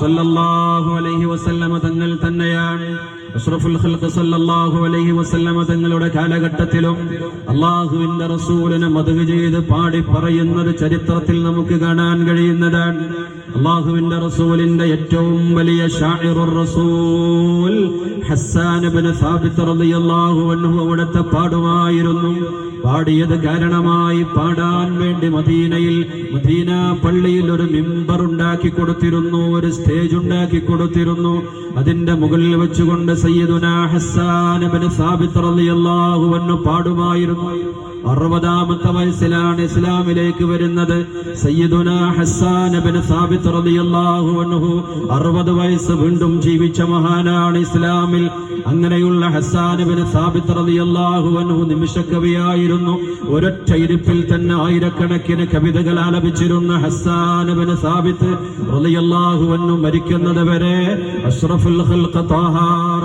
സല്ലല്ലാഹു അലൈഹി വസല്ലമ തങ്ങൾ തന്നെയാണ്. സല്ലല്ലാഹു അലൈഹി വസല്ലമ തങ്ങളുടെ കാലഘട്ടത്തിലും അള്ളാഹുവിന്റെ റസൂലിനെ മധു ചെയ്ത് പാടി പറയുന്നത് ചരിത്രത്തിൽ നമുക്ക് കാണാൻ കഴിയുന്നതാണ്. അള്ളാഹുവിന്റെ റസൂലിന്റെ ഏറ്റവും വലിയ റസൂൽ ഹസ്സാൻ ഇബ്നു റളിയല്ലാഹു അവിടുത്തെ പാടുമായിരുന്നു. പാടിയത് കാരണമായി പാടാൻ വേണ്ടി മദീനയിൽ മദീന പള്ളിയിൽ ഒരു മിമ്പർ ഉണ്ടാക്കി കൊടുത്തിരുന്നു ഒരു സ്റ്റേജ് ഉണ്ടാക്കി കൊടുത്തിരുന്നു. അതിന്റെ മുകളിൽ വെച്ചുകൊണ്ട് സയ്യിദുന ഹസ്സാൻ ഇബ്നു സാബിത്ത് റളിയല്ലാഹു അൻഹു പാടുമായിരുന്നു. അറുപതാമത്തെ വയസ്സിലാണ് ഇസ്ലാമിലേക്ക് വരുന്നത്. സാബിത് റളിയല്ലാഹു അൻഹു അറുപത് വയസ്സ് വീണ്ടും ജീവിച്ച മഹാനാണ് ഇസ്ലാമിൽ. അങ്ങനെയുള്ള ഇബ്നു സാബിത് റളിയല്ലാഹു അൻഹു നിമിഷക്കവിയായിരുന്നു. ഒരൊറ്റ ഇരിപ്പിൽ തന്നെ ആയിരക്കണക്കിന് കവിതകൾ ആലപിച്ചിരുന്ന ഇബ്നു സാബിത്ത് റളിയല്ലാഹു അൻഹു മരിക്കുന്നത് വരെ അഷ്റഫുൽ ഖൽഖ് താഹ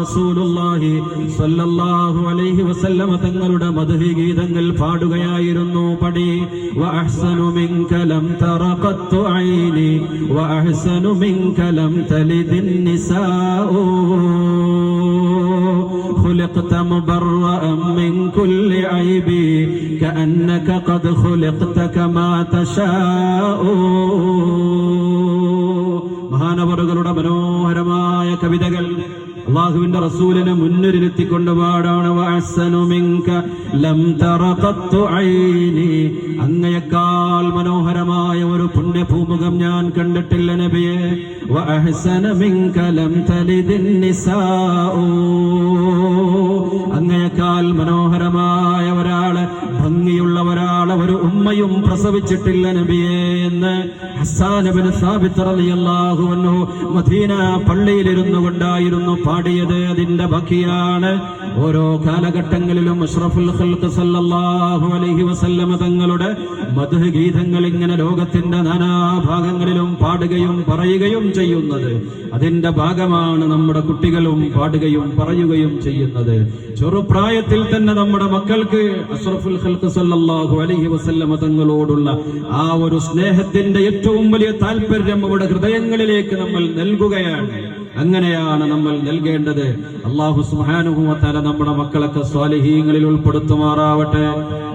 റസൂലുള്ളാഹി സ്വല്ലല്ലാഹു അലൈഹി വസല്ലമ തങ്ങളുടെ മദ്ഹി ഗീതങ്ങൾ പാടുകയായിരുന്നു പടി വഅഹ്സനു മിൻക ലം തറ ഖത്തു ഐനി വഅഹ്സനു മിൻക ലം തലിദിൻ നിസാഉ خلقت مبرأ من كل عيب كأنك قد خلقت كما تشاء മഹാനവറുകളുടെ മനോഹരമായ കവിതകൾ അള്ളാഹുവിന്റെ റസൂലിനെ മുന്നിലിരുത്തിക്കൊണ്ട് പാടാണ് അങ്ങയെക്കാൾ മനോഹരമായ ഒരു പുണ്യഭൂമുഖം ഞാൻ കണ്ടിട്ടില്ല നബിയെ. അങ്ങയേക്കാൾ മനോഹരമായ ഒരാൾ ഭംഗിയുള്ള ഒരാളെ ഒരു ഉമ്മയും പ്രസവിച്ചിട്ടില്ല നബിയെ എന്ന് ഹസാനബിന് അൻഹു മദീന പള്ളിയിലിരുന്നു കൊണ്ടായിരുന്നു പാടിയത്. അതിന്റെ ബാക്കിയാണ് ഓരോ കാലഘട്ടങ്ങളിലും അഷ്റഫുൽ ഖൽഖ് സല്ലല്ലാഹു അലൈഹി വസല്ലമ തങ്ങളുടെ മധു ഗീതങ്ങൾ ഇങ്ങനെ ലോകത്തിന്റെ നാനാഭാഗങ്ങളിലും പാടുകയും പറയുകയും ചെയ്യുന്നത്. അതിന്റെ ഭാഗമാണ് നമ്മുടെ കുട്ടികളും പാടുകയും പറയുകയും ചെയ്യുന്നത്. ചെറുപ്രായത്തിൽ തന്നെ നമ്മുടെ മക്കൾക്ക് അഷ്റഫുൽ ഖൽഖ് സല്ലല്ലാഹു വസല്ലമ തങ്ങളോടുള്ള ആ ഒരു സ്നേഹത്തിന്റെ ഏറ്റവും വലിയ താല്പര്യം അവിടെ ഹൃദയങ്ങളിലേക്ക് നമ്മൾ നൽകുകയാണ്. അങ്ങനെയാണ് നമ്മൾ നൽകേണ്ടത്. അള്ളാഹു സുഹാനുഭവത്താല നമ്മുടെ മക്കളൊക്കെ സ്വാലിഹീങ്ങളിൽ ഉൾപ്പെടുത്തുമാറാവട്ടെ.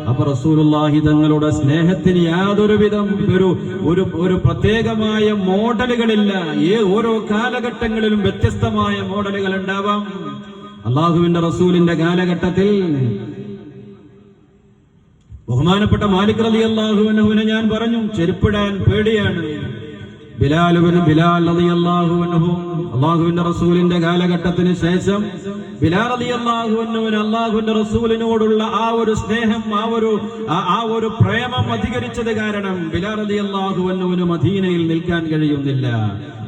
അപ്പൊ റസൂലുള്ളാഹി തങ്ങളുടെ സ്നേഹത്തിന് യാതൊരു വിധം ഒരു ഒരു ഒരു പ്രത്യേകമായ മോഡലുകളില്ല. ഏ ഓരോ കാലഘട്ടങ്ങളിലും വ്യത്യസ്തമായ മോഡലുകൾ ഉണ്ടാവാം. അള്ളാഹുവിന്റെ റസൂലിന്റെ കാലഘട്ടത്തിൽ ബഹുമാനപ്പെട്ട മാലിക് റലി അള്ളാഹുവിനെ ഞാൻ പറഞ്ഞു ചെരുപ്പിടാൻ പേടിയാണ്. ബിലാലുവിന് ബിലാൽ അലി അള്ളാഹുവിനും അള്ളാഹുവിന്റെ റസൂലിന്റെ കാലഘട്ടത്തിന് ശേഷം ബിലാൽ അലി അള്ളാഹുവിനുവിന് അള്ളാഹുവിന്റെ റസൂലിനോടുള്ള ആ ഒരു സ്നേഹം ആ ഒരു ആ ഒരു പ്രേമം അധികരിച്ചത് കാരണം ബിലാൽ അലി അള്ളാഹുവിനുവിന് മദീനയിൽ നിൽക്കാൻ കഴിയുന്നില്ല.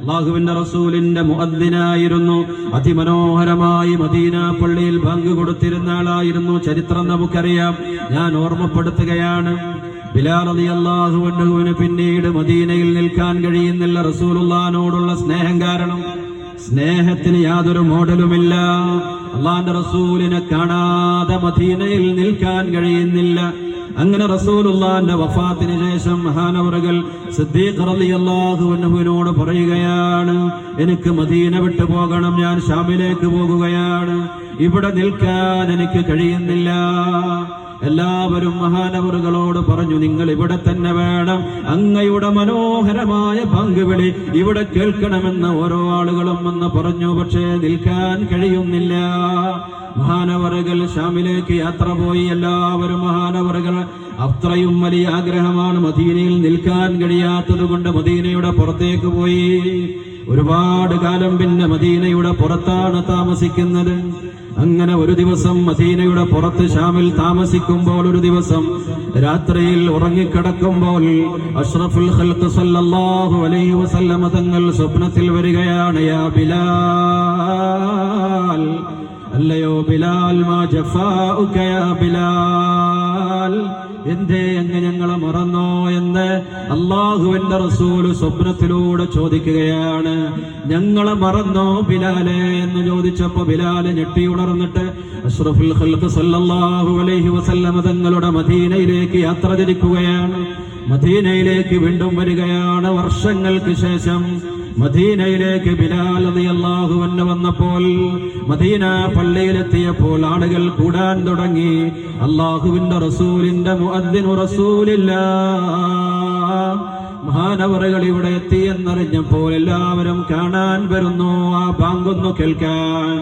അള്ളാഹുവിന്റെ റസൂലിന്റെ മുഅദ്ദിനായിരുന്നു അതിമനോഹരമായി മദീന പള്ളിയിൽ പങ്കു കൊടുത്തിരുന്ന ആളായിരുന്നു. ചരിത്രം നമുക്കറിയാം. ഞാൻ ഓർമ്മപ്പെടുത്തുകയാണ് അൻഹുവിന് പിന്നീട് മദീനയിൽ നിൽക്കാൻ കഴിയുന്നില്ല. റസൂലുള്ളാനോടുള്ള സ്നേഹം കാരണം സ്നേഹത്തിന് യാതൊരു മോഡലുമില്ല. അള്ളാന്റെ റസൂലിനെ കാണാതെ മദീനയിൽ നിൽക്കാൻ കഴിയുന്നില്ല. അങ്ങനെ റസൂലുള്ളാന്റെ വഫാത്തിന് ശേഷം മഹാനവറുകൾ സിദ്ദീഖ് റളിയല്ലാഹു അൻഹുവിനോട് പറയുകയാണ് എനിക്ക് മദീന വിട്ടു പോകണം ഞാൻ ഷാമിലേക്ക് പോകുകയാണ്. ഇവിടെ നിൽക്കാൻ എനിക്ക് കഴിയുന്നില്ല. എല്ലാവരും മഹാനവറുകളോട് പറഞ്ഞു നിങ്ങൾ ഇവിടെ തന്നെ വേണം. അങ്ങയുടെ മനോഹരമായ പങ്കുവിളി ഇവിടെ കേൾക്കണമെന്ന് ഓരോ ആളുകളും വന്ന് പറഞ്ഞു പക്ഷേ നിൽക്കാൻ കഴിയുന്നില്ല. മഹാനവറുകൾ ഷാമിലേക്ക് യാത്ര പോയി. എല്ലാവരും മഹാനവറുകൾ അത്രയും വലിയ ആഗ്രഹമാണ് മദീനയിൽ നിൽക്കാൻ കഴിയാത്തത് കൊണ്ട് മദീനയുടെ പുറത്തേക്ക് പോയി. ഒരുപാട് കാലം പിന്നെ മദീനയുടെ പുറത്താണ് താമസിക്കുന്നത്. അങ്ങനെ ഒരു ദിവസം മദീനയുടെ പുറത്ത് ഷാമിൽ താമസിക്കുമ്പോൾ ഒരു ദിവസം രാത്രിയിൽ ഉറങ്ങിക്കിടക്കുമ്പോൾ അഷ്റഫുൽ ഖൽഖ് സല്ലല്ലാഹു അലൈഹി വസല്ലമ തങ്ങൾ സ്വപ്നത്തിൽ വരികയാണ് യാ ബിലാൽ അല്ലയോ ബിലാൽ മാ ജഫാഉക യാ ബിലാൽ. എന്തേ അങ്ങ് ഞങ്ങളെ മറന്നോ എന്ന് അള്ളാഹുവിന്റെ റസൂൽ സ്വപ്നത്തിലൂടെ ചോദിക്കുകയാണ്. ഞങ്ങളെ മറന്നോ ബിലാലെ എന്ന് ചോദിച്ചപ്പോ ബിലാൽ ഞെട്ടി ഉണർന്നിട്ട് അഷ്റഫുൽ ഖൽഖ് സല്ലല്ലാഹു അലൈഹി വസല്ലമ തങ്ങളുടെ മദീനയിലേക്ക് യാത്ര തിരിക്കുകയാണ്. മദീനയിലേക്ക് വീണ്ടും വരികയാണ് വർഷങ്ങൾക്ക് ശേഷം. മദീനയിലേക്ക് ബിലാൽ അള്ളാഹു അൻഹു വന്നപ്പോൾ മദീന പള്ളിയിലെത്തിയപ്പോൾ ആളുകൾ കൂടാൻ തുടങ്ങി. അള്ളാഹുവിന്റെ റസൂലിന്റെ റസൂലില്ലാ. മഹാനവറുകൾ ഇവിടെ എത്തി എന്നറിഞ്ഞപ്പോൾ എല്ലാവരും കാണാൻ വരുന്നു. ആ ബാങ്കൊന്നു കേൾക്കാൻ.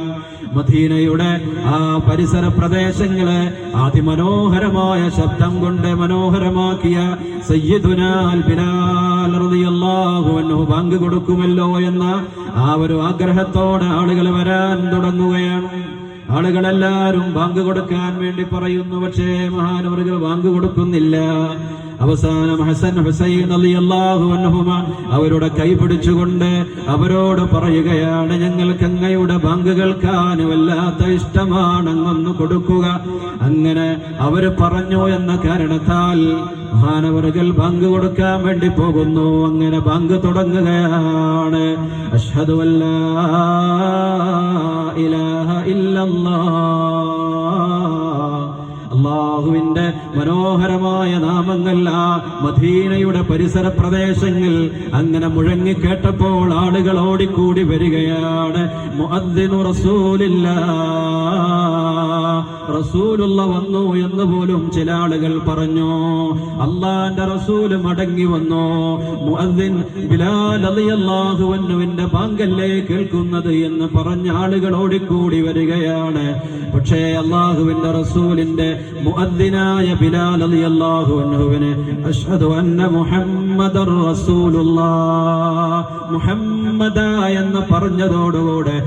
മദീനയുടെ ആ പരിസര പ്രദേശങ്ങളെ അതിമനോഹരമായ ശബ്ദം കൊണ്ട് മനോഹരമാക്കിയ സയ്യിദുനാൽ ബിലാൽ റളിയല്ലാഹു അൻഹു ബാങ്ക് കൊടുക്കുമല്ലോ എന്ന ആ ഒരു ആഗ്രഹത്തോടെ ആളുകൾ വരാൻ തുടങ്ങുകയാണ്. ആളുകളെല്ലാരും ബാങ്ക് കൊടുക്കാൻ വേണ്ടി പറയുന്നു. പക്ഷേ മഹാനവറുകൾ ബാങ്ക് കൊടുക്കുന്നില്ല. അവസാനം ഹസൻ ഹുസൈൻ അലി അള്ളാഹു അൻഹുമ അവരുടെ കൈ പിടിച്ചുകൊണ്ട് അവരോട് പറയുകയാണ് ഞങ്ങൾക്ക് അങ്ങയുടെ ബാങ്ക് കേൾക്കാൻ വല്ലാത്ത ഇഷ്ടമാണ് അങ്ങൊന്ന് കൊടുക്കുക. അങ്ങനെ അവർ പറഞ്ഞു എന്ന കാരണത്താൽ മഹാനവറുകൾ ബാങ്ക് കൊടുക്കാൻ വേണ്ടി പോകുന്നു. അങ്ങനെ ബാങ്ക് തുടങ്ങുകയാണ്. അഷ്ഹദു അള്ളാഹുവിന്റെ മനോഹരമായ നാമങ്ങൾ മദീനയുടെ പരിസര പ്രദേശങ്ങൾ. അങ്ങനെ മുഴങ്ങി കേട്ടപ്പോൾ ആളുകൾ ഓടിക്കൂടി വരികയാണ്. റസൂലുള്ള വന്നു എന്ന് പോലും ചില ആളുകൾ പറഞ്ഞു. അള്ളാന്റെ റസൂൽ മടങ്ങി വന്നു. മുഅദ്ദിൻ ബിലാൽ ബാങ്കല്ലേ കേൾക്കുന്നത് എന്ന് പറഞ്ഞ ആളുകൾ ഓടിക്കൂടി വരികയാണ്. പക്ഷേ അള്ളാഹുവിന്റെ റസൂലിന്റെ മുഅദ്ദിനായ ബിലാൽ റളിയല്ലാഹു അൻഹുവിനെ അഷ്ഹദു അന്ന മുഹമ്മദർ റസൂലുള്ളാഹ് മുഹമ്മദ എന്ന് പറഞ്ഞതോടുകൂടെ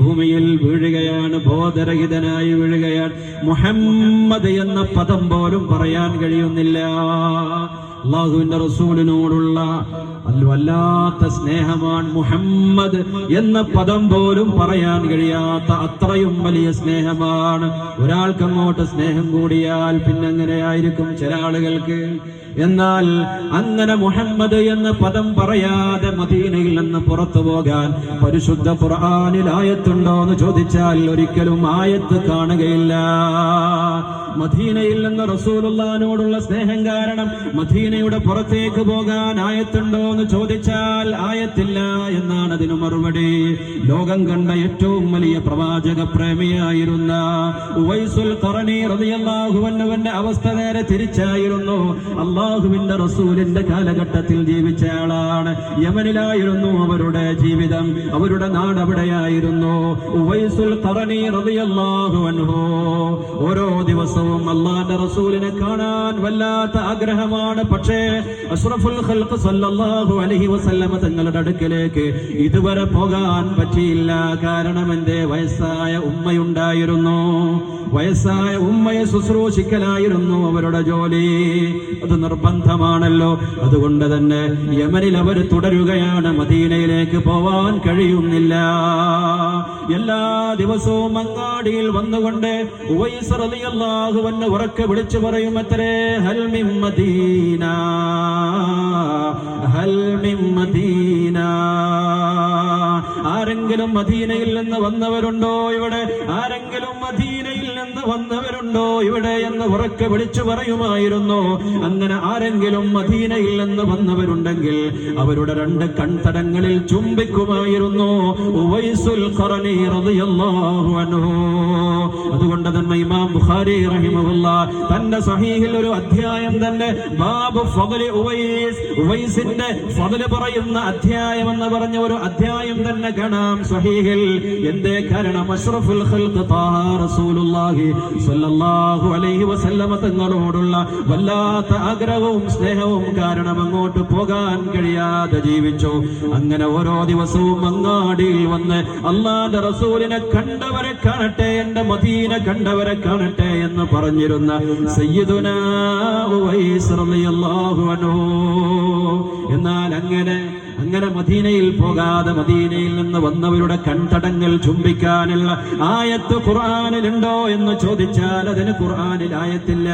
ഭൂമിയിൽ വീഴുകയാണ് ബോധരഹിതനായി വീഴുകയാണ്. മുഹമ്മദ് എന്ന പദം പോലും പറയാൻ കഴിയുന്നില്ല. അള്ളാഹുവിന്റെ റസൂലിനോടുള്ള വല്ലാത്ത സ്നേഹമാണ് മുഹമ്മദ് എന്ന പദം പോലും പറയാൻ കഴിയാത്ത അത്രയും വലിയ സ്നേഹമാണ്. ഒരാൾക്കങ്ങോട്ട് സ്നേഹം കൂടിയാൽ പിന്നെങ്ങനെയായിരിക്കും ചില ആളുകൾക്ക്? എന്നാൽ അങ്ങനെ മുഹമ്മദ് എന്ന പദം പറയാതെ മദീനയിൽ നിന്ന് പുറത്തു പോകാൻ പരിശുദ്ധ ഖുർആനിൽ ആയത്തുണ്ടോ എന്ന് ചോദിച്ചാൽ ഒരിക്കലും ആയത്ത് കാണുകയില്ല. മദീനയിൽ നിന്ന് റസൂലുള്ളാനോടുള്ള സ്നേഹം കാരണം മദീനയുടെ പുറത്തേക്ക് പോകാൻ ആയത്തുണ്ടോ എന്ന് ചോദിച്ചാൽ ആയത്തില്ല എന്നാണ് അതിന് മറുപടി. ലോകം കണ്ട ഏറ്റവും വലിയ പ്രവാചക പ്രേമിയായിരുന്ന ഉവൈസുൽ ഖറനി റളിയല്ലാഹു അൻഹുവിന്റെ അവസ്ഥ നേരെ തിരിച്ചായിരുന്നു. അള്ളാഹുവിന്റെ റസൂലിന്റെ കാലഘട്ടത്തിൽ ജീവിച്ച ആളാണ് യമനിലായിരുന്നു അവരുടെ ജീവിതം. അവരുടെ നാട് അവിടെയായിരുന്നു. ഓരോ ദിവസവും അള്ളാന്റെ റസൂലിനെ കാണാൻ വല്ലാത്ത ആഗ്രഹമാണ്. പക്ഷേ അഷ്റഫുൽ ഖൽഖ് സല്ലല്ലാഹു അലൈഹി തങ്ങളുടെ അടുക്കലേക്ക് ഇതുവരെ പോകാൻ പറ്റിയില്ല. കാരണം എന്റെ വയസ്സായ ഉമ്മയുണ്ടായിരുന്നു. വയസ്സായ ഉമ്മയെ ശുശ്രൂഷിക്കലായിരുന്നു അവരുടെ ജോലി. അത് നിർബന്ധമാണല്ലോ. അതുകൊണ്ട് തന്നെ യമനിൽ അവർ തുടരുകയാണ് മദീനയിലേക്ക് പോവാൻ കഴിയുന്നില്ല. എല്ലാ ദിവസവും അങ്ങാടിയിൽ വന്നുകൊണ്ട് ഉവൈസ് റളിയല്ലാഹു അൻഹു ഉറക്കെ വിളിച്ചു പറയും അത്രേ ഹൽ മിൻ മദീന ഹൽ മിൻ മദീന. ആരെങ്കിലും മദീനയിൽ നിന്ന് വന്നവരുണ്ടോ ഇവിടെ? ആരെങ്കിലും മദീനയിൽ നിന്ന് വന്നവരുണ്ടോ ഇവിടെ എന്ന് ഉറക്കെ വിളിച്ചു പറയുമായിരുന്നു? അങ്ങനെ ആരെങ്കിലും മദീനയിൽ നിന്ന് വന്നവരുണ്ടെങ്കിൽ അവരുടെ അവരുടെ രണ്ട് കൺതടങ്ങളിൽ ചുംബിക്കുമായിരുന്നു അതുകൊണ്ട് തന്നെ ഇമാം ബുഖാരി റഹിമുല്ല തന്റെ സഹീഹിൽ ഒരു അധ്യായം തന്നെ ബാബു ഫദൽ ഉവൈസ് ഉവൈസിന്റെ ഫദൽ പറയുന്ന അധ്യായം എന്ന് പറഞ്ഞ ഒരു അധ്യായം തന്നെ കാണാം സഹീഹിൽ. എന്തേ കാരണം? അഷ്റഫുൽ ഖൽഖ് താഹ റസൂലുള്ളാഹി സ്വല്ലല്ലാഹു അലൈഹി വസല്ലമ തങ്ങളോടുള്ള വല്ലാത്ത ആഗ്രഹവും സ്നേഹവും കാരണം അങ്ങോട്ട് പോകാൻ കഴിയാതെ ജീവിച്ചു. അങ്ങനെ ഓരോ ദിവസവും അങ്ങാടിയിൽ വന്ന് അള്ളാന്റെ റസൂലിനെ കണ്ടവരെ കാണട്ടെ എന്റെ മദീന കണ്ടവരെ കാണട്ടെ എന്ന് പറഞ്ഞിരുന്ന സയ്യിദുനാ ഉവൈസ് റളിയല്ലാഹു അൻഹു. എന്നാൽ അങ്ങനെ അങ്ങനെ മദീനയിൽ പോകാതെ മദീനയിൽ നിന്ന് വന്നവരുടെ കൺതടങ്ങൾ ചുംബിക്കാനുള്ള ആയത്ത് ഖുർആാനിലുണ്ടോ എന്ന് ചോദിച്ചാൽ അതിന് ഖുർആാനിൽ ആയത്തില്ല.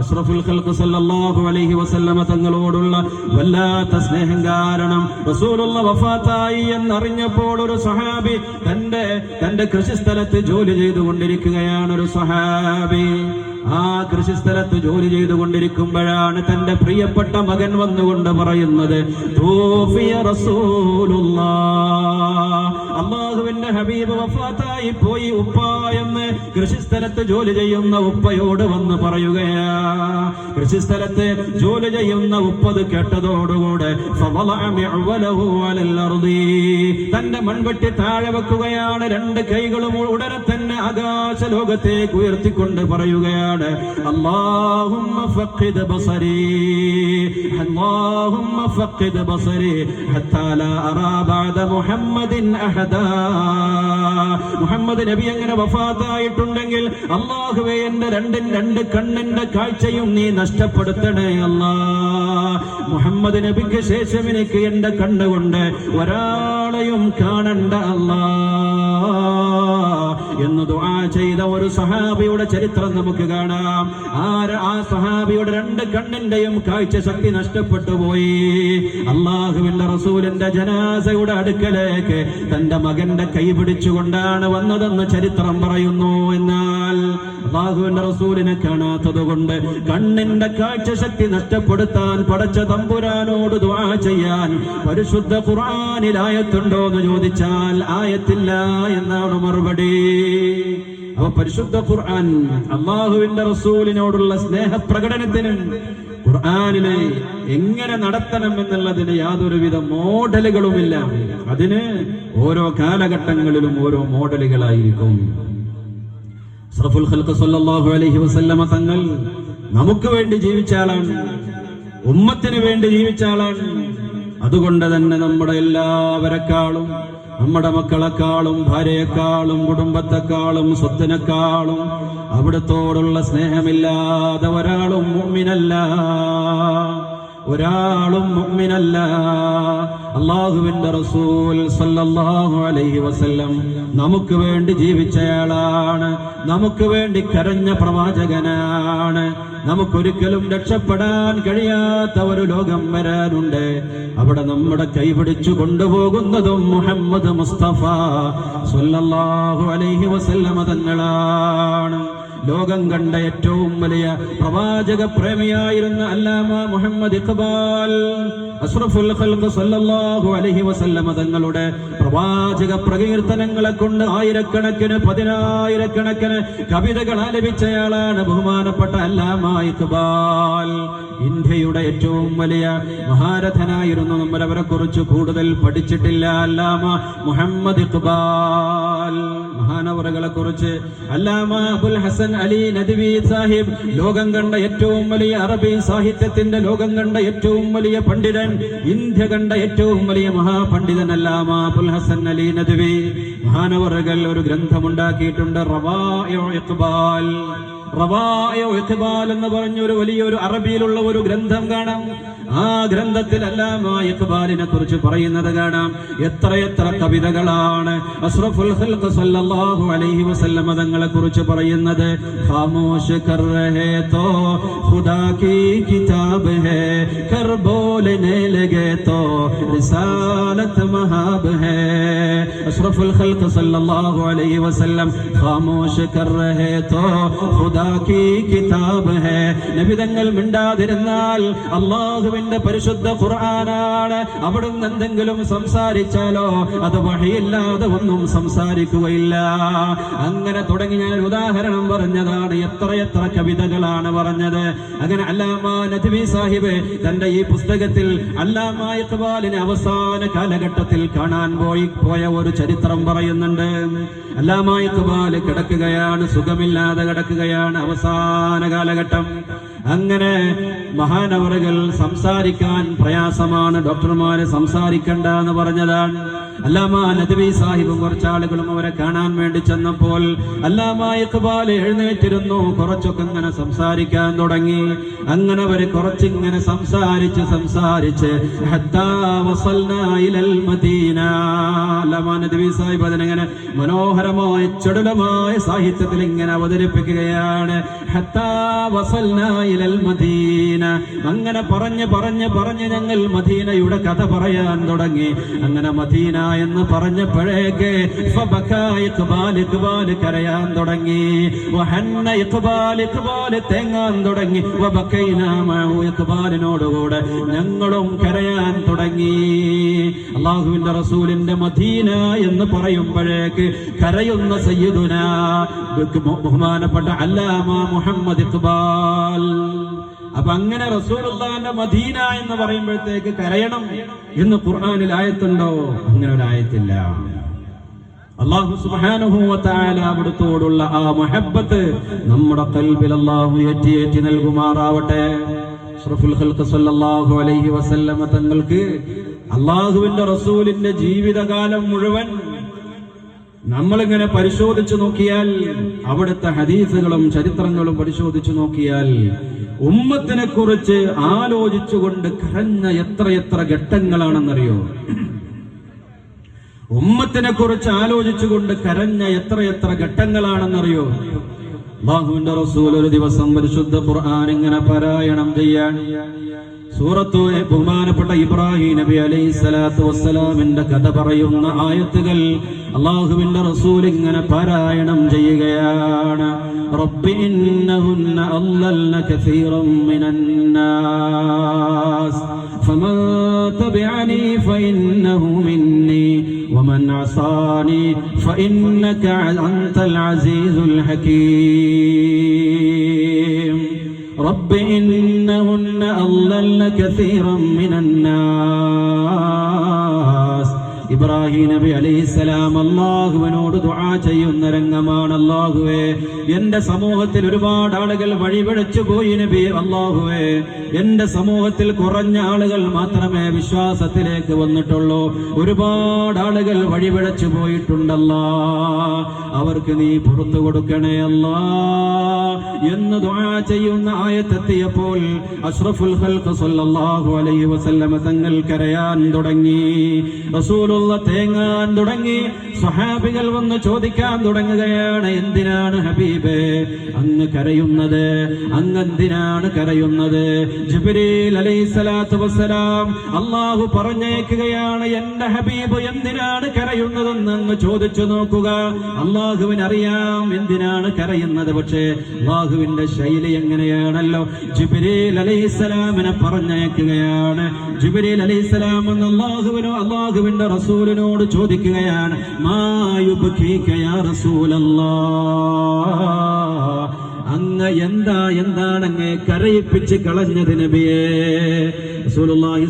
അഷ്റഫുൽ ഖൽഖ് സല്ലല്ലാഹു അലൈഹി വസല്ലമ തങ്ങളോടുള്ള വല്ലാത്ത സ്നേഹം കാരണം റസൂലുള്ള വഫാത്തായി എന്നറിഞ്ഞപ്പോൾ ഒരു സഹാബി തന്റെ തന്റെ കൃഷിസ്ഥലത്ത് ജോലി ചെയ്തുകൊണ്ടിരിക്കുകയാണ് ഒരു സഹാബി ആ കൃഷിസ്ഥലത്ത് ജോലി ചെയ്തുകൊണ്ടിരിക്കുമ്പോഴാണ് തന്റെ പ്രിയപ്പെട്ട മകൻ വന്നുകൊണ്ട് പറയുന്നത്. അള്ളാഹുവിന്റെ ഹബീബ് വഫാത്തായി പോയി ഉപ്പ എന്ന് കൃഷിസ്ഥലത്ത് ജോലി ചെയ്യുന്ന ഉപ്പയോട് വന്ന് പറയുകയാ കൃഷിസ്ഥലത്ത് ജോലി ചെയ്യുന്ന ഉപ്പത് കേട്ടതോടുകൂടെ. തന്റെ മൺവെട്ടി താഴെ വെക്കുകയാണ് രണ്ട് കൈകളും ഉടനെ തന്നെ ആകാശ ലോകത്തേക്ക് ഉയർത്തിക്കൊണ്ട് അല്ലാഹുമ്മ ഫഖിദ് ബസരി അല്ലാഹുമ്മ ഫഖിദ് ബസരി ഹത്താ ലാ അറാ ബഅദ മുഹമ്മദിൻ അഹദ. മുഹമ്മദ് നബി അങ്ങനെ വഫാത്തായിട്ടുണ്ടെങ്കിൽ അള്ളാഹുവെ എന്റെ രണ്ട് രണ്ട് കണ്ണിന്റെ കാഴ്ചയും നീ നഷ്ടപ്പെടുത്തണേ അല്ലാ. മുഹമ്മദ് നബിക്ക് ശേഷം എനിക്ക് എന്റെ കണ്ണുകൊണ്ട് ഒരാളെയും കാണണ്ട അല്ലാ. എന്ന് ദുആ ചെയ്ത ഒരു സഹാബിയുടെ ചരിത്രം നമുക്ക് കാണാം ആ ആര ആ സഹാബിയുടെ രണ്ട് കണ്ണിന്റെയും കാഴ്ച ശക്തി നഷ്ടപ്പെട്ടു പോയി. അള്ളാഹുവിന്റെ റസൂലിന്റെ ജനാസയുടെ അടുക്കലേക്ക് തന്റെ മകന്റെ കൈ പിടിച്ചുകൊണ്ടാണ് വന്നതെന്ന് ചരിത്രം പറയുന്നു എന്നാൽ അള്ളാഹുവിന്റെ റസൂലിനെ കാണാത്തത് കൊണ്ട് കണ്ണിന്റെ കാഴ്ച ശക്തി നഷ്ടപ്പെടുത്താൻ പടച്ച തമ്പുരാനോട് ദുആ ചെയ്യാൻ പരിശുദ്ധ ഖുർആനിൽ ആയത്തുണ്ടോ എന്ന് ചോദിച്ചാൽ ആയത്തില്ല എന്നാണ് മറുപടി. അപ്പൊ പരിശുദ്ധ ഖുർആൻ അള്ളാഹുവിന്റെ റസൂലിനോടുള്ള സ്നേഹപ്രകടനത്തിന് ഖുർആാനിനെ എങ്ങനെ നടത്തണം എന്നുള്ളതിന് യാതൊരുവിധ മോഡലുകളുമില്ല. അതിന് ഓരോ കാലഘട്ടങ്ങളിലും ഓരോ മോഡലുകളായിരിക്കും. സറഫുൽ സല്ലല്ലാഹു അലൈഹി വസല്ലമ തങ്ങൾ നമുക്ക് വേണ്ടി ജീവിച്ച ആളാണ്. ഉമ്മത്തിന് വേണ്ടി ജീവിച്ച ആളാണ്. അതുകൊണ്ട് തന്നെ നമ്മുടെ എല്ലാവരെക്കാളും നമ്മുടെ മക്കളെക്കാളും ഭാര്യയെക്കാളും കുടുംബത്തെക്കാളും സ്വത്തിനെക്കാളും അവിടത്തോടുള്ള സ്നേഹമില്ലാതെ ഒരാളും മുമ്മിനല്ല ഒരാളും മുഅ്മിനല്ല. അള്ളാഹുവിന്റെ റസൂൽ സല്ലല്ലാഹു അലൈഹി വസല്ലം നമുക്ക് വേണ്ടി ജീവിച്ചയാളാണ്. നമുക്ക് വേണ്ടി കരഞ്ഞ പ്രവാചകനാണ്. നമുക്കൊരിക്കലും രക്ഷപ്പെടാൻ കഴിയാത്ത ഒരു ലോകം വരാനുണ്ട്. അവിടെ നമ്മുടെ കൈപിടിച്ചു കൊണ്ടുപോകുന്നതും മുഹമ്മദ് മുസ്തഫ സല്ലല്ലാഹു അലൈഹി വസല്ലമ തങ്ങളാണ്. ലോകം കണ്ട ഏറ്റവും വലിയ പ്രവാചക പ്രേമിയായിരുന്ന അല്ലാമ മുഹമ്മദ് ഇഖ്ബാൽ. സല്ലല്ലാഹു അലൈഹി തങ്ങളുടെ പ്രവാചക പ്രകീർത്തനങ്ങളെ കൊണ്ട് ആയിരക്കണക്കിന് പതിനായിരക്കണക്കിന് കവിതകൾ ആലപിച്ചയാളാണ് ബഹുമാനപ്പെട്ട ഇഖ്ബാൽ ഇന്ത്യയുടെ ഏറ്റവും വലിയ മഹാരഥനായിരുന്നു. നമ്മൾ അവരെ കുറിച്ച് കൂടുതൽ പഠിച്ചിട്ടില്ല അല്ലാമ മുഹമ്മദ് ഇഖ്ബാൽ മഹാനവറുകളെ കുറിച്ച് അല്ലാമ അബുൽ ഹസൻ അലി നദ്വി സാഹിബ് ലോകം കണ്ട ഏറ്റവും വലിയ അറബി സാഹിത്യത്തിന്റെ ലോകം കണ്ട ഏറ്റവും വലിയ പണ്ഡിതൻ ഇന്ത്യ കണ്ട ഏറ്റവും വലിയ മഹാപണ്ഡിതനല്ല മാബുൽ ഹസൻ അലി നദ്വി. മഹാനവറുകൾ ഒരു ഗ്രന്ഥമുണ്ടാക്കിയിട്ടുണ്ട് റവായോ ഇഖ്ബാൽ. റവാഇഉ ഇഖ്ബാൽ എന്ന് പറഞ്ഞ ഒരു വലിയൊരു അറബിയിലുള്ള ഒരു ഗ്രന്ഥം കാണാം. ആ ഗ്രന്ഥത്തിലെല്ലാം ആ ഇക്ബാലിനെ കുറിച്ച് പറയുന്നത് കാണാം. എത്രയെത്ര കവിതകളാണ് അസ്റഫുൽ ഖൽഖ് സല്ലല്ലാഹു അലൈഹി വസല്ലം തങ്ങളെ കുറിച്ച് പറയുന്നത്. ഖാമോഷ് കർ രഹേ തോ ഖുദാ കി കിതാബ് ഹേ കർ ബോലനെ ലഗേ തോ റിസാലത്ത് മഹാബ് ഹേ. അസ്റഫുൽ ഖൽഖ് സല്ലല്ലാഹു അലൈഹി വസല്ലം ഖാമോഷ് കർ രഹേ തോ ഖുദാ കി കിതാബ് ഹേ. നബി തങ്ങൾ മിണ്ടാതിരുന്നാൽ അല്ലാഹുവെ അള്ളാഹുവിന്റെ പരിശുദ്ധ ഖുർആനാണ്. അവിടുന്ന് എന്തെങ്കിലും സംസാരിച്ചാലോ? അത് വഴിയില്ലാതെ ഒന്നും സംസാരിക്കുകയില്ല. അങ്ങനെ തുടങ്ങി ഞാൻ ഒരു ഉദാഹരണം പറഞ്ഞതാണ്. എത്രയെത്ര കവിതകളാണ് പറഞ്ഞത്. അങ്ങനെ അല്ലാമ നദ്വി സാഹിബ് തന്റെ ഈ പുസ്തകത്തിൽ അല്ലാമ ഇഖ്ബാലിനെ അവസാന കാലഘട്ടത്തിൽ കാണാൻ പോയി പോയ ഒരു ചരിത്രം പറയുന്നുണ്ട്. അല്ലാമ ഇഖ്ബാൽ കിടക്കുകയാണ് സുഖമില്ലാതെ കിടക്കുകയാണ് അവസാന കാലഘട്ടം. അങ്ങനെ മഹാനവറുകൾ സംസാരിക്കാൻ പ്രയാസമാണ്. ഡോക്ടർമാരെ സംസാരിക്കണ്ട എന്ന് പറഞ്ഞതാണ്. അല്ലാമ നദവി സാഹിബും കുറച്ചാളുകളും അവരെ കാണാൻ വേണ്ടി ചെന്നപ്പോൾ അല്ലാമ ഇഖ്ബാൽ എഴുന്നേറ്റിരുന്നു. കുറച്ചൊക്കെ ഇങ്ങനെ സംസാരിക്കാൻ തുടങ്ങി. അങ്ങനെ അവർ കുറച്ചിങ്ങനെ സംസാരിച്ച് സംസാരിച്ച് അല്ലാമ നദവി സാഹിബ് അതിനെങ്ങനെ മനോഹരമായ ചടുലമായ സാഹിത്യത്തിൽ ഇങ്ങനെ അവതരിപ്പിക്കുകയാണ്. അങ്ങനെ പറഞ്ഞ് പറഞ്ഞ് പറഞ്ഞ് ഞങ്ങൾ മദീനയുടെ കഥ പറയാൻ തുടങ്ങി. അങ്ങനെ മദീന എന്ന് പറഞ്ഞപ്പോഴേക്ക് കരയാൻ തുടങ്ങി. തേങ്ങാൻ തുടങ്ങി. ഇക്ബാലിനോടുകൂടെ ഞങ്ങളും കരയാൻ തുടങ്ങി. അള്ളാഹുവിന്റെ റസൂലിന്റെ മദീന എന്ന് പറയുമ്പോഴേക്ക് കരയുന്ന സയ്യിദുന ബഹുമാനപ്പെട്ട അല്ലാമ മുഹമ്മദ് ഇഖ്ബാൽ. അപ്പൊ അങ്ങനെ റസൂലുള്ളാന്റെ മദീന എന്ന് പറയുമ്പോഴത്തേക്ക് കരയണം എന്ന് ഖുർആനിൽ ആയത്തുണ്ടോ? അങ്ങനെ ഒരു ആയത്തില്ല. അള്ളാഹു അവിടുത്തോടുള്ള ആ മഹബത്ത് നമ്മുടെ കൽബിൽ അള്ളാഹു ഏറ്റിയേറ്റി ഏറ്റി നൽകുമാറാവട്ടെ. അലൈഹി വസല്ലമ തങ്ങൾക്ക് അള്ളാഹുവിന്റെ റസൂലിന്റെ ജീവിതകാലം മുഴുവൻ നമ്മളിങ്ങനെ പരിശോധിച്ചു നോക്കിയാൽ അവിടുത്തെ ഹദീസുകളും ചരിത്രങ്ങളും പരിശോധിച്ചു നോക്കിയാൽ ഉമ്മത്തിനെ കുറിച്ച് ആലോചിച്ചുകൊണ്ട് കരഞ്ഞ എത്രയെത്ര ഘട്ടങ്ങളാണെന്നറിയോ? ഉമ്മത്തിനെ കുറിച്ച് ആലോചിച്ചുകൊണ്ട് കരഞ്ഞ എത്രയെത്ര ഘട്ടങ്ങളാണെന്നറിയോ? ബാഹുവിന്റെ റസൂൽ ഒരു ദിവസം പരിശുദ്ധ ഖുർആൻ ഇങ്ങനെ പാരായണം ചെയ്യാൻ. സൂറത്തു ബഹുമാനപ്പെട്ട ഇബ്രാഹിം നബി അലൈഹി സ്വലാത്തു വസ്സലാമിന്റെ കഥ പറയുന്ന ആയത്തുകൾ അള്ളാഹുവിന്റെ റസൂൽ ഇങ്ങനെ പാരായണം ചെയ്യുകയാണ് റബ്ബി ഇന്നഹുന്ന അല്ലൽന കസീറം മിനന്നാസ് فمن تبعني فإنه مني ومن عصاني فإنك أنت العزيز الحكيم رب إنهن أضللن كثيرا من الناس ഇബ്രാഹിം നബി അലൈഹിസ്സലാം അള്ളാഹുവിനോട് ദുആ ചെയ്യുന്ന രംഗമാണ് അള്ളാഹുവേ എന്റെ സമൂഹത്തിൽ ഒരുപാട് ആളുകൾ വഴിപിഴച്ചു പോയി നബി അള്ളാഹുവേ എന്റെ സമൂഹത്തിൽ കുറഞ്ഞ ആളുകൾ മാത്രമേ വിശ്വാസത്തിലേക്ക് വന്നിട്ടുള്ളൂ. ഒരുപാട് ആളുകൾ വഴിപിഴച്ചു പോയിട്ടുണ്ടല്ല. അവർക്ക് നീ പുറത്തു കൊടുക്കണേ അല്ലാ. എന്ന് ദുആ ചെയ്യുന്ന ആയത്തെത്തിയപ്പോൾ അഷ്റഫുൽ ഖൽഖ് സല്ലല്ലാഹു അലൈഹി വസല്ലമ തങ്ങൾ കരയാൻ തുടങ്ങി. റസൂലുള്ള തേങ്ങാൻ തുടങ്ങി സ്വഹാബികൾ വന്ന് ചോദിക്കാൻ തുടങ്ങുകയാണ്. എന്തിനാണ് ഹബീബേ അങ്ങ് കരയുന്നത്? അങ്ങ് എന്തിനാണ് കരയുന്നത് അള്ളാഹു പറഞ്ഞേക്കുകയാണ് എന്റെ ഹബീബ് എന്തിനാണ് കരയുന്നതെന്ന് അങ്ങ് ചോദിച്ചു നോക്കുക. അള്ളാഹുവിന് അറിയാം എന്തിനാണ് കരയുന്നത്. പക്ഷേ അള്ളാഹുവിന്റെ ശൈലി എങ്ങനെയാണല്ലോ? ജിബ്രീൽ അലൈഹിസ്സലാമിനെ പറഞ്ഞേക്കുകയാണ്. ജിബ്രീൽ അലൈഹിസ്സലാം എന്ന് അള്ളാഹുവിനോ അള്ളാഹുവിന്റെ റസൂലിനോട് ചോദിക്കുകയാണ് അങ്ങ് എന്താ എന്താണ് അങ്ങ് കരയിപ്പിച്ച് കളഞ്ഞത് നബിയേ? റസൂലുള്ളാഹി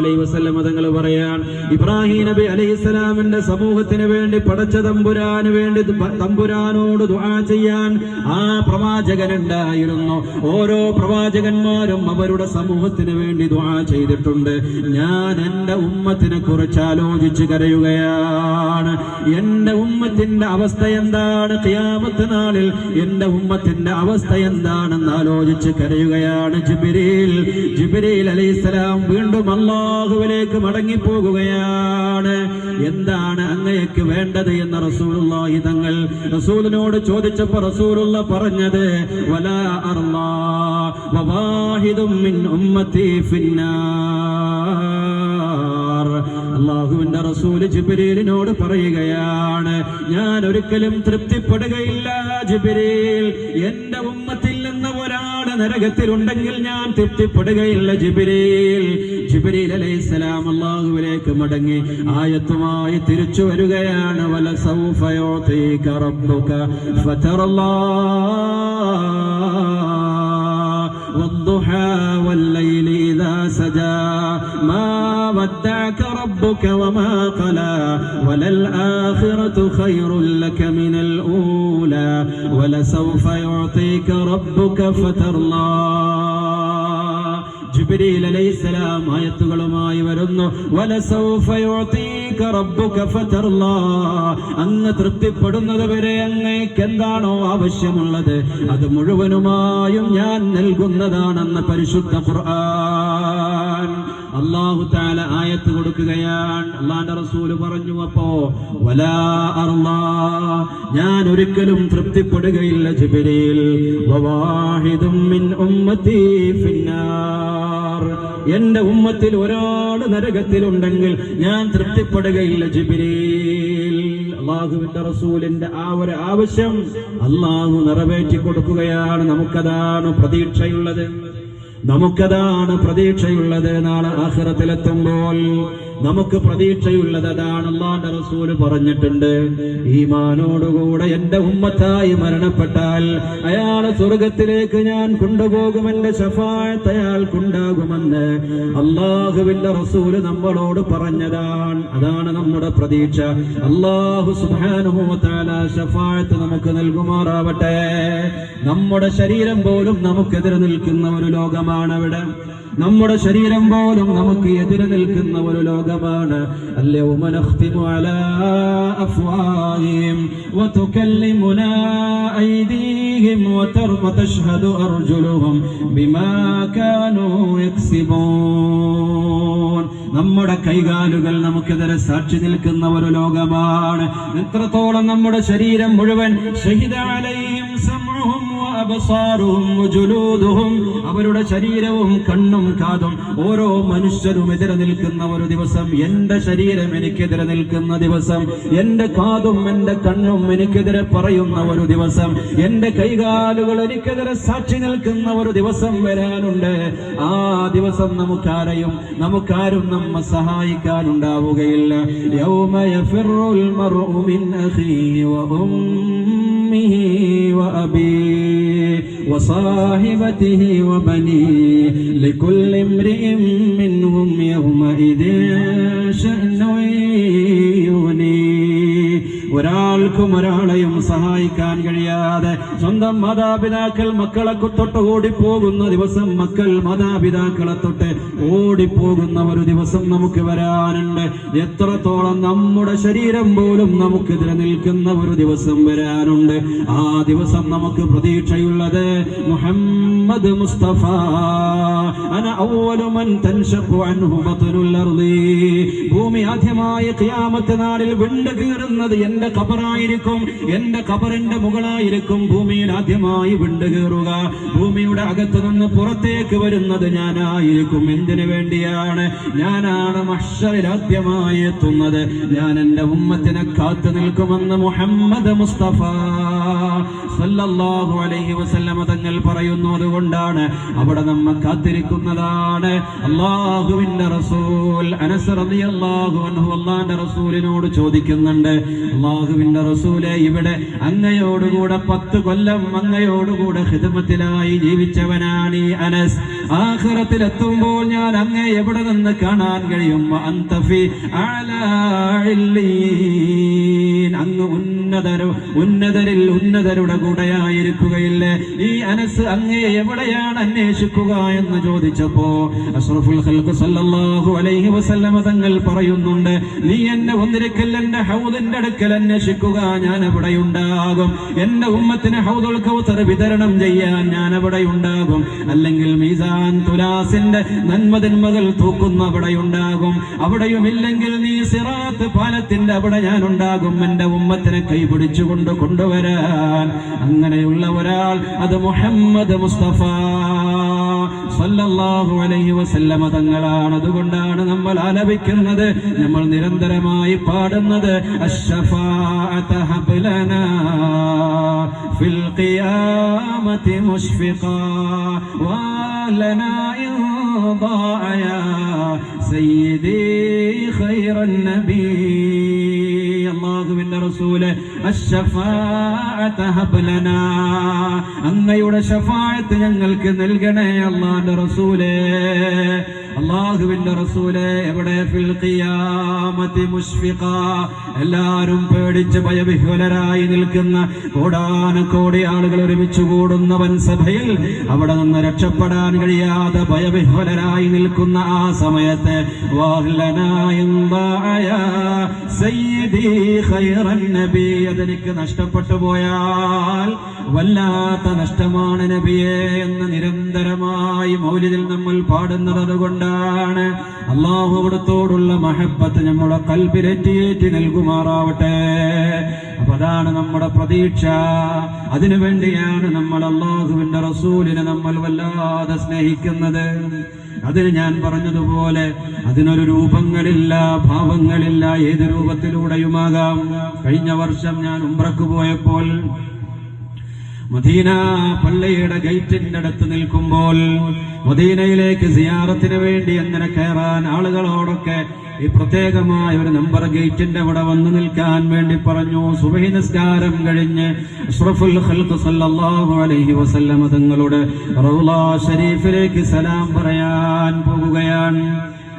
അലൈഹി വസല്ലം തങ്ങൾ പറയാൻ ഇബ്രാഹിം നബി അലൈഹിസ്സലാമിന്റെ സമൂഹത്തിന് വേണ്ടി പടച്ച തമ്പുരാന് വേണ്ടി തമ്പുരാനോട് ദുആ ചെയ്യാൻ ആ പ്രവാചകൻ ഉണ്ടായിരുന്നു ഓരോ പ്രവാചകന്മാരും അവരുടെ സമൂഹത്തിന് വേണ്ടി ദുആ ചെയ്തിട്ടുണ്ട്. ഞാൻ എന്റെ ഉമ്മത്തിനെ കുറിച്ച് ആലോചിച്ച് കരയുകയാണ്. എന്റെ ഉമ്മത്തിന്റെ അവസ്ഥ എന്താണ്? ഖിയാമത്ത് നാളിൽ എന്റെ ഉമ്മത്തിന്റെ അവസ്ഥ എന്താണെന്ന് ആലോചിച്ച് കരയുകയാണ്. ജിബിരിൽ ജിബിരിൽ അലൈഹിസ്സലാം വീണ്ടും അള്ളാഹുവിലേക്ക് മടങ്ങിപ്പോകുകയാണ്. എന്താണ് അങ്ങയ്ക്ക് വേണ്ടത് എന്ന് റസൂലുള്ളാഹി തങ്ങൾ റസൂലിനോട് ചോദിച്ചപ്പോൾ റസൂലുള്ള പറഞ്ഞത് വലാ അർലാ വവാഹിദും മിൻ ഉമ്മത്തി ഫിന്നാർ. അള്ളാഹുവിന്റെ റസൂൽ ജിബ്രീലിനോട് പറയുകയാണ് ഞാൻ ഒരിക്കലും തൃപ്തിപ്പെടുകയില്ല ജിബ്രീൽ എന്റെ ഉമ്മത്തിൽ നരകത്തിലുണ്ടെങ്കിൽ ഞാൻ തൃപ്തിപ്പെടുകയില്ല ജിബിരിൽ ജിബിരിൽ അലൈഹിസ്സലാം അള്ളാഹുവിലേക്ക് മടങ്ങി ആയത്തുമായി തിരിച്ചു വരികയാണ് വല സൗഫയോതീക റബ്ബുക ഫതറല്ലാ والضحى والليل إذا سجى ما ودعك ربك وما قلى وللآخرة خير لك من الأولى ولسوف يعطيك ربك فترضى ജിബ്രീൽ അലൈഹിസ്സലാം ആയത്തുകളുമായി വരുന്നു വലസൗഫ യുഅതീക റബ്ബുക ഫതർലാ അങ്ങ് തൃപ്തിപ്പെടുന്നത് വരെ അങ്ങേക്ക് എന്താണോ ആവശ്യമുള്ളത് അത് മുഴുവനുമായും ഞാൻ നൽകുന്നതാണെന്ന് പരിശുദ്ധ ഖുർആൻ അള്ളാഹു താല ആയത്ത് കൊടുക്കുകയാണ്. അള്ളാന്റെ റസൂൽ പറഞ്ഞു അപ്പോ വലാ ഞാൻ ഒരിക്കലും തൃപ്തിപ്പെടുകയില്ല ജിബിരിൽ. ഉമ്മത്തി ഫിന്നാർ. എന്റെ ഉമ്മത്തിൽ ഒരാൾ നരകത്തിലുണ്ടെങ്കിൽ ഞാൻ തൃപ്തിപ്പെടുകയില്ല ജിബിരിൽ. അള്ളാഹുവിന്റെ റസൂലിന്റെ ആ ഒരു ആവശ്യം അള്ളാഹു നിറവേറ്റി കൊടുക്കുകയാണ് നമുക്കതാണ് പ്രതീക്ഷയുള്ളത്. നമുക്കതാണ് പ്രതീക്ഷയുള്ളത് നാളെ ആഖിറത്തിലെത്തുമ്പോൾ നമുക്ക് പ്രതീക്ഷയുള്ളത് അതാണ് അള്ളാന്റെ റസൂൽ പറഞ്ഞിട്ടുണ്ട്. ഈമാനോടുകൂടെ എന്റെ ഉമ്മത്തായി മരണപ്പെട്ടാൽ അയാളെ സ്വർഗത്തിലേക്ക് ഞാൻ കൊണ്ടുപോകും എന്റെ ശഫായത്ത് അയാൾക്കുണ്ടാകുമെന്ന് അള്ളാഹുവിന്റെ റസൂൽ നമ്മളോട് പറഞ്ഞതാണ്. അതാണ് നമ്മുടെ പ്രതീക്ഷ. അള്ളാഹു സുബാനുഭവത്താല ശഫായത്ത് നമുക്ക് നൽകുമാറാവട്ടെ. നമ്മുടെ ശരീരം പോലും നമുക്കെതിരെ നിൽക്കുന്ന ഒരു ലോകമാണ് അവിടെ നമ്മുടെ ശരീരം പോലും നമുക്ക് എതിര് നിൽക്കുന്ന ഒരു ലോകമാണ്. അലാ ഐദീഹിം അർജുലുഹും ബിമാ യക്സിബൂൻ. നമ്മുടെ കൈകാലുകൾ നമുക്കെതിരെ സാക്ഷി നിൽക്കുന്ന ഒരു ലോകമാണ്. എത്രത്തോളം നമ്മുടെ ശരീരം മുഴുവൻ ഷഹിദാലയും സമൂഹം അബസാറുഹും ജുലൂദുഹും അവരുടെ ശരീരവും കണ്ണും കാതും ഓരോ മനുഷ്യരും എതിരെ നിൽക്കുന്ന ഒരു ദിവസം എന്റെ ശരീരം എനിക്കെതിരെ നിൽക്കുന്ന ദിവസം എന്റെ കാതും എന്റെ കണ്ണും എനിക്കെതിരെ പറയുന്ന ഒരു ദിവസം എന്റെ കൈകാലുകൾ എനിക്കെതിരെ സാക്ഷി നിൽക്കുന്ന ഒരു ദിവസം വരാനുണ്ട്. ആ ദിവസം നമുക്കാരെയും നമുക്കാരും നമ്മെ സഹായിക്കാനുണ്ടാവുകയില്ല. യൗമയഫിറുൽ മർഉ മിൻ അഖീ വ ഉമ്മിഹി വ وصاحبته وبنيه لكل امرئ منهم يومئذ شأن. ഒരാൾക്കും ഒരാളെയും സഹായിക്കാൻ കഴിയാതെ സ്വന്തം മാതാപിതാക്കൾ മക്കളെ തൊട്ട് ഓടിപ്പോകുന്ന ദിവസം മക്കൾ മാതാപിതാക്കളെ തൊട്ട് ഓടിപ്പോകുന്ന ഒരു ദിവസം നമുക്ക് വരാനുണ്ട്. എത്രത്തോളം നമ്മുടെ ശരീരം പോലും നമുക്കെതിരെ നിൽക്കുന്ന ഒരു ദിവസം വരാനുണ്ട്. ആ ദിവസം നമുക്ക് പ്രതീക്ഷയുള്ളത് മുഹമ്മദ് മുസ്തഫ അന അവ്വലു മൻ തൻഷഖു അൻഹു ബത്നുൽ അർളി ഭൂമി ആദ്യമായി ഖിയാമത്ത് നാളിൽ വിണ്ട് കീറുന്നത് എന്റെ ഖബറായിരിക്കും. എന്റെ ഖബറിന്റെ മുകളായിരിക്കും ഭൂമിയിൽ ആദ്യമായി വിണ്ട് കീറുക. ഭൂമിയുടെ അകത്തു നിന്ന് പുറത്തേക്ക് വരുന്നത് ഞാനായിരിക്കും. എന്തിനു വേണ്ടിയാണ് ഞാനാണ് മഷറിൽ ആദ്യമായി എത്തുന്നത്? ഞാൻ എന്റെ ഉമ്മത്തിനെ കാത്തു നിൽക്കുമെന്ന് മുഹമ്മദ് മുസ്തഫ. സല്ലല്ലാഹു അലൈഹി വസല്ലമ തങ്ങൾ പറയുന്നു അതുകൊണ്ടാണ് അവിടെ നമ്മ കാത്തിരിക്കുന്നതാണ്. അള്ളാഹുവിന്റെ റസൂൽ അനസ് റളിയല്ലാഹു അൻഹു അള്ളാന്റെ റസൂലിനോട് ചോദിക്കുന്നുണ്ട് അള്ളാഹുവിന്റെ റസൂലെ ഇവിടെ അങ്ങയോടുകൂടെ പത്ത് കൊല്ലം അങ്ങയോടുകൂടെ ഹിതമത്തിലായി ജീവിച്ചവനാണ് ഈ അനസ്. ആഖിറത്തിലെത്തുമ്പോൾ ഞാൻ അങ്ങേ എവിടെ നിന്ന് കാണാൻ കഴിയും? അന്തഫി അങ്ങ് ഉന്നതരോ ഉന്നതരിൽ ഉന്നതരുടെ കൂടെയായിരിക്കുകയില്ലേ? ഈ അനസ് അങ്ങേ എവിടെയാണ് അന്വേഷിക്കുക എന്ന് ചോദിച്ചപ്പോ അഷ്റഫുൽ ഖൽഖ് സല്ലല്ലാഹു അലൈഹി വസല്ലമ തങ്ങൾ പറയുന്നുണ്ട് നീ എന്നെ ഒന്നിരിക്കൽ എന്റെ ഹൗദിന്റെ അടുക്കൽ അന്വേഷിക്കുക. ഞാൻ അവിടെ ഉണ്ടാകും എന്റെ ഉമ്മത്തിന് ഹൗദുൽ കൗസർ വിതരണം ചെയ്യാൻ ഞാൻ അവിടെ ഉണ്ടാകും അല്ലെങ്കിൽ മീസാൻ തുലാസിന്റെ നന്മതിന്മകൾ തൂക്കുന്ന അവിടെ ഉണ്ടാകും അവിടെയും ഇല്ലെങ്കിൽ നീ സിറാത്ത് പാലത്തിന്റെ അവിടെ ഞാൻ ഉണ്ടാകും എന്റെ ഉമ്മത്തിനെ കൈപിടിച്ചുകൊണ്ട് കൊണ്ടുവരാൻ. അങ്ങനെയുള്ള ഒരാൾ അത് മുഹമ്മദ് മുസ്തഫ. സല്ലല്ലാഹു അലൈഹി വസല്ലമ തങ്ങളാണ് അതുകൊണ്ടാണ് നമ്മൾ ആലപിക്കുന്നത് നമ്മൾ നിരന്തരമായി പാടുന്നത് അശ്ശഫാഅത ഹബ്ലനാ ഫിൽ ഖിയാമത്തി മുഷ്ഫിഖാ ولنا إن ضاع يا سيدي خير النبي അള്ളാഹുവിന്റെ റസൂൽ അങ്ങയുടെ ശഫാഅത്ത് ഞങ്ങൾക്ക് നൽകണേ അള്ളാന്റെ റസൂലേ. അള്ളാഹുവിന്റെ റസൂലെ എവിടെ? എല്ലാരും പേടിച്ച് ഭയവിഹ്വലരായി നിൽക്കുന്ന കോടാനക്കോടി ആളുകൾ ഒരുമിച്ച് കൂടുന്ന വൻസഭയിൽ അവിടെ നിന്ന് രക്ഷപ്പെടാൻ കഴിയാതെ ഭയവിഹ്വലരായി നിൽക്കുന്ന ആ സമയത്ത് വാഹ്ലനായ നബി അതെനിക്ക് നഷ്ടപ്പെട്ടു പോയാൽ വല്ലാത്ത നഷ്ടമാണ് നബിയെ എന്ന് നിരന്തരമായി മൗലിദിൽ നമ്മൾ പാടുന്നത് അതുകൊണ്ടാണ് അള്ളാഹുവിടത്തോടുള്ള മഹബത്ത് നമ്മളെ കൽപ്പിലേറ്റിയേറ്റി നൽകുമാറാവട്ടെ. അപ്പൊ അതാണ് നമ്മുടെ പ്രതീക്ഷ. അതിനു വേണ്ടിയാണ് നമ്മൾ അള്ളാഹുവിന്റെ റസൂലിനെ നമ്മൾ വല്ലാതെ സ്നേഹിക്കുന്നത്. അതിന് ഞാൻ പറഞ്ഞതുപോലെ അതിനൊരു രൂപങ്ങളില്ല ഭാവങ്ങളില്ല ഏത് രൂപത്തിലൂടെയുമാകാം. കഴിഞ്ഞ വർഷം ഞാൻ ഉംറക്ക് പോയപ്പോൾ മദീന പള്ളിയുടെ ഗേറ്റിന്റെ അടുത്ത് നിൽക്കുമ്പോൾ മദീനയിലേക്ക് സിയാറത്തിന് വേണ്ടി അങ്ങനെ കയറാൻ ആളുകളോടൊക്കെ ഈ പ്രത്യേകമായ ഒരു നമ്പർ ഗേറ്റിന്റെ അവിടെ വന്നു നിൽക്കാൻ വേണ്ടി പറഞ്ഞു. സുബഹി നിസ്കാരം കഴിഞ്ഞ് അലൈഹി തങ്ങളുടെ ഷരീഫിലേക്ക് സലാം പറയാൻ പോകുകയാണ്.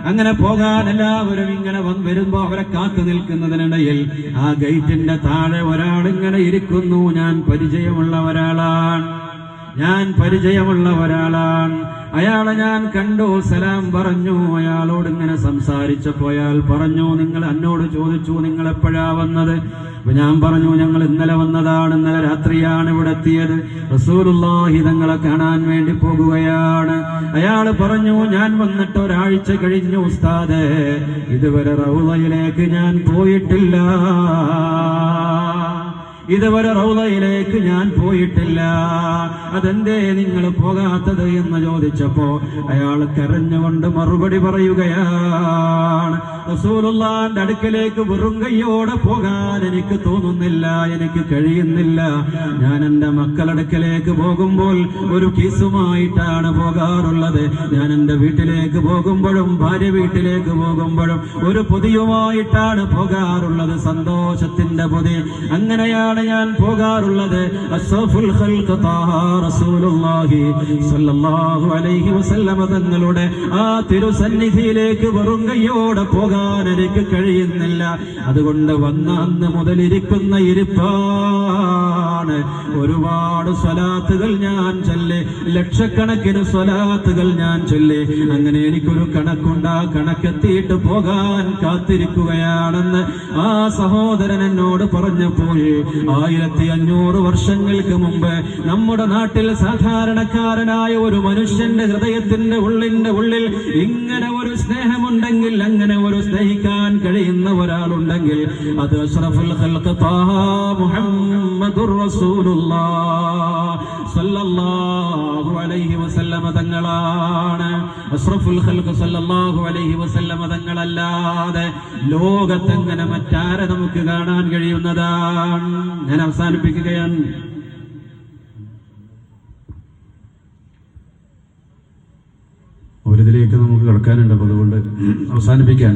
അങ്ങനെ പോകാൻ എല്ലാവരും ഇങ്ങനെ വരുമ്പോ അവരെ കാത്തു നിൽക്കുന്നതിനിടയിൽ ആ ഗേറ്റിന്റെ താഴെ ഒരാൾ ഇങ്ങനെ ഇരിക്കുന്നു. ഞാൻ പരിചയമുള്ള ഒരാളാണ്. ഞാൻ പരിചയമുള്ള ഒരാളാണ്. അയാളെ ഞാൻ കണ്ടു സലാം പറഞ്ഞു. അയാളോട് ഇങ്ങനെ സംസാരിച്ചപ്പോ അയാൾ പറഞ്ഞു നിങ്ങൾ എന്നോട് ചോദിച്ചു നിങ്ങൾ എപ്പോഴാ വന്നത്? ഞാൻ പറഞ്ഞു ഞങ്ങൾ ഇന്നലെ വന്നതാണ് ഇന്നലെ രാത്രിയാണ് ഇവിടെ എത്തിയത്. റസൂലുള്ളാഹി തങ്ങളെ കാണാൻ വേണ്ടി പോകുകയാണ്. അയാൾ പറഞ്ഞു ഞാൻ വന്നിട്ട് ഒരാഴ്ച കഴിഞ്ഞു ഉസ്താദേ. ഇതുവരെ റൗളയിലേക്ക് ഞാൻ പോയിട്ടില്ല. ഇതുവരെ റൗളയിലേക്ക് ഞാൻ പോയിട്ടില്ല. അതെന്തേ നിങ്ങൾ പോകാത്തത് എന്ന് ചോദിച്ചപ്പോ അയാൾ കരഞ്ഞുകൊണ്ട് മറുപടി പറയുകയാണ് റസൂലുള്ളാന്റെ അടുക്കലേക്ക് വെറും കൈയോടെ പോകാൻ എനിക്ക് തോന്നുന്നില്ല എനിക്ക് കഴിയുന്നില്ല. ഞാൻ എന്റെ മക്കളടുക്കലേക്ക് പോകുമ്പോൾ ഒരു കീസുമായിട്ടാണ് പോകാറുള്ളത്. ഞാൻ എന്റെ വീട്ടിലേക്ക് പോകുമ്പോഴും ഭാര്യ വീട്ടിലേക്ക് പോകുമ്പോഴും ഒരു പൊതിയുമായിട്ടാണ് പോകാറുള്ളത്. സന്തോഷത്തിന്റെ പൊതി. അങ്ങനെയാണ് ഞാൻ പോകാറുള്ളത്. തങ്ങളുടെ ആ തിരുസന്നിധിയിലേക്ക് വെറും കൈയോടെ പോകാൻ എനിക്ക് കഴിയുന്നില്ല. അതുകൊണ്ട് വന്ന അന്ന് മുതൽ ഇരിക്കുന്ന ഇരിപ്പാണ്. ഒരുപാട് സ്വലാത്തുകൾ ഞാൻ ചൊല്ലി. ലക്ഷക്കണക്കിന് സ്വലാത്തുകൾ ഞാൻ ചൊല്ലി. അങ്ങനെ എനിക്കൊരു കണക്കുണ്ട് ആ കണക്കെത്തിയിട്ട് പോകാൻ കാത്തിരിക്കുകയാണെന്ന് ആ സഹോദരൻ എന്നോട് പറഞ്ഞപ്പോൾ ആയിരത്തി അഞ്ഞൂറ് വർഷങ്ങൾക്ക് മുമ്പ് നമ്മുടെ നാട്ടിൽ സാധാരണക്കാരനായ ഒരു മനുഷ്യന്റെ ഹൃദയത്തിന്റെ ഉള്ളിന്റെ ഉള്ളിൽ ഇങ്ങനെ ഒരു സ്നേഹമുണ്ടെങ്കിൽ അങ്ങനെ ഒരു സ്നേഹിക്കാൻ കഴിയുന്ന ഒരാളുണ്ടെങ്കിൽ അത് അഷ്റഫുൽ സല്ലല്ലാഹു അലൈഹി വസല്ലമ തങ്ങളാണ്. അഷ്റഫുൽ സല്ലല്ലാഹു അലൈഹി വസല്ലമ തങ്ങളല്ലാതെ ലോകത്തെങ്ങനെ മറ്റാരെ നമുക്ക് കാണാൻ കഴിയുന്നതാണ്? ഞാൻ അവസാനിപ്പിക്കുകയാണ്. ഒരിതിലേക്ക് നമുക്ക് കിടക്കാനുണ്ട് അപ്പൊ അതുകൊണ്ട് അവസാനിപ്പിക്കാൻ